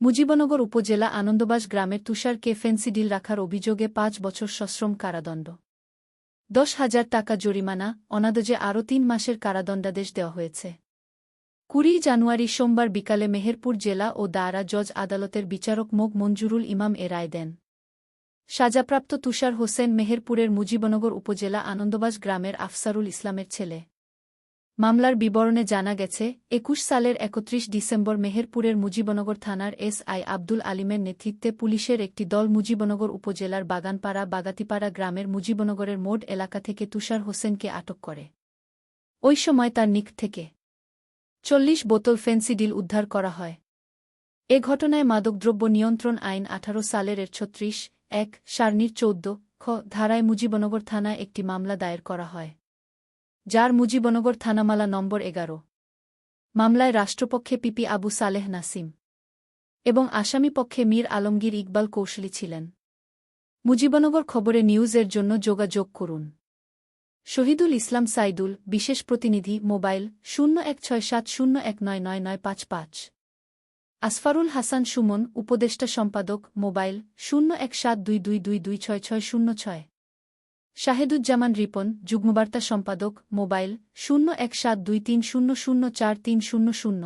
মুজিবনগর উপজেলা আনন্দবাস গ্রামের তুষারকে ফেন্সিডিল রাখার অভিযোগে পাঁচ বছর সশ্রম কারাদণ্ড। দশ হাজার টাকা জরিমানা, অনাদজে আরও তিন মাসের কারাদণ্ডাদেশ দেওয়া হয়েছে। কুড়ি জানুয়ারি সোমবার বিকালে মেহেরপুর জেলা ও দায়রা জজ আদালতের বিচারক মোগ মঞ্জুরুল ইমাম এ রায় দেন। সাজাপ্রাপ্ত তুষার হোসেন মেহেরপুরের মুজিবনগর উপজেলা আনন্দবাস গ্রামের আফসারুল ইসলামের ছেলে। মামলার বিবরণে জানা গেছে, একুশ সালের একত্রিশ ডিসেম্বর মেহেরপুরের মুজিবনগর থানার এস আই আব্দুল আলিমের নেতৃত্বে পুলিশের একটি দল মুজিবনগর উপজেলার বাগানপাড়া বাগাতিপাড়া গ্রামের মুজিবনগরের মোড এলাকা থেকে তুষার হোসেনকে আটক করে। ওই সময় তার নিক থেকে চল্লিশ বোতল ফেন্সিডিল উদ্ধার করা হয়। এ ঘটনায় মাদকদ্রব্য নিয়ন্ত্রণ আইন আঠারো সালের এর ছত্রিশ, এক সারনির চৌদ্দ, খ, ধারায় মুজিবনগর থানায় একটি মামলা দায়ের করা হয়। যার মুজিবনগর থানামালা নম্বর এগারো। মামলায় রাষ্ট্রপক্ষে পিপি আবু সালেহ নাসিম এবং আসামি পক্ষে মীর আলমগীর ইকবাল কৌশলী ছিলেন। মুজিবনগর খবরে নিউজের জন্য যোগাযোগ করুন। শহীদুল ইসলাম সাইদুল, বিশেষ প্রতিনিধি, মোবাইল শূন্য এক ছয় সাত শূন্য এক নয় নয় নয় পাঁচ পাঁচ। আসফারুল হাসান সুমন, উপদেষ্টা সম্পাদক, মোবাইল শূন্য এক সাত দুই দুই দুই দুই ছয় ছয় শূন্য ছয়। শাহেদুজ্জামান রিপন, যুগ্মবার্তা সম্পাদক, মোবাইল, শূন্য এক সাত দুই তিন শূন্য শূন্য চার তিন শূন্য শূন্য।